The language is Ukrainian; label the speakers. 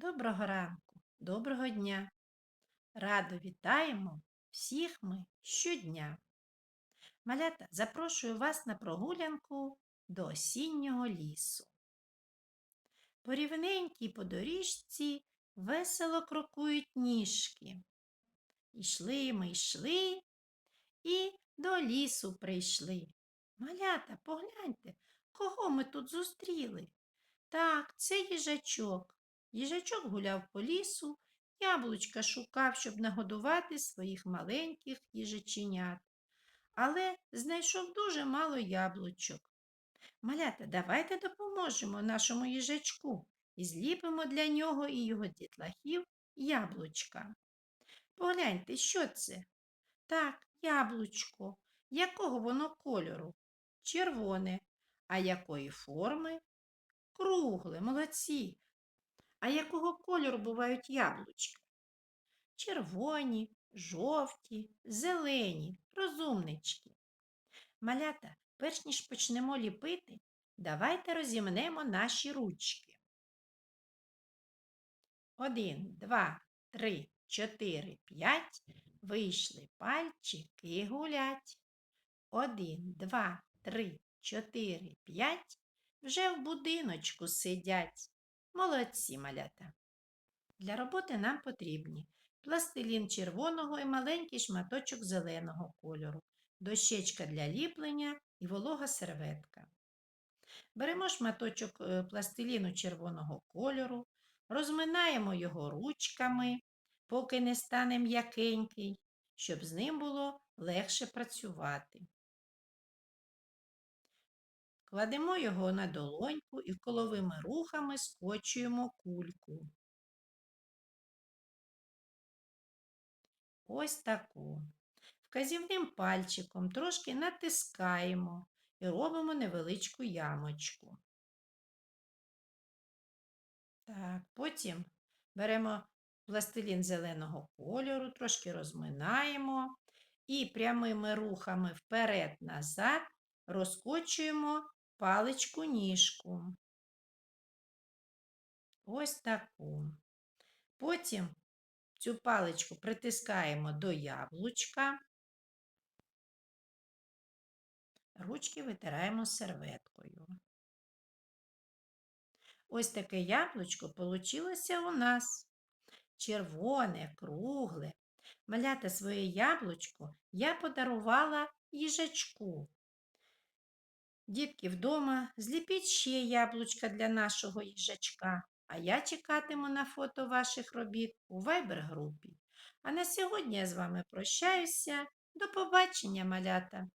Speaker 1: Доброго ранку, доброго дня. Радо вітаємо всіх ми щодня. Малята, запрошую вас на прогулянку до осіннього лісу. По рівненькій по доріжці весело крокують ніжки. Ішли ми йшли і до лісу прийшли. Малята, погляньте, кого ми тут зустріли. Так, це їжачок. Їжачок гуляв по лісу, яблучка шукав, щоб нагодувати своїх маленьких їжаченят. Але знайшов дуже мало яблучок. Малята, давайте допоможемо нашому їжачку і зліпимо для нього і його дітлахів яблучка. Погляньте, що це? Так, яблучко. Якого воно кольору? Червоне. А якої форми? Кругле, молодці. А якого кольору бувають яблучка? Червоні, жовті, зелені, розумнички. Малята, перш ніж почнемо ліпити, давайте розімнемо наші ручки. Один, два, три, чотири, п'ять. Вийшли пальчики гулять. Один, два, три, чотири, п'ять. Вже в будиночку сидять. Молодці малята. Для роботи нам потрібні пластилін червоного і маленький шматочок зеленого кольору, дощечка для ліплення і волога серветка. Беремо шматочок е, пластиліну червоного кольору, розминаємо його ручками, поки не стане м'якенький, щоб з ним було легше працювати. Кладемо його на долоньку і коловими рухами скочуємо кульку. Ось таку. Вказівним пальчиком трошки натискаємо і робимо невеличку ямочку. Так, потім беремо пластилін зеленого кольору, трошки розминаємо і прямими рухами вперед-назад розкочуємо паличку ніжку. Ось таку. Потім цю паличку притискаємо до яблучка. Ручки витираємо серветкою. Ось таке яблучко получилося у нас. Червоне, кругле. Маляти своє яблучко я подарувала їжачку. Дітки вдома, зліпіть ще яблучка для нашого їжачка, а я чекатиму на фото ваших робіт у вайбер-групі. А на сьогодні я з вами прощаюся. До побачення, малята!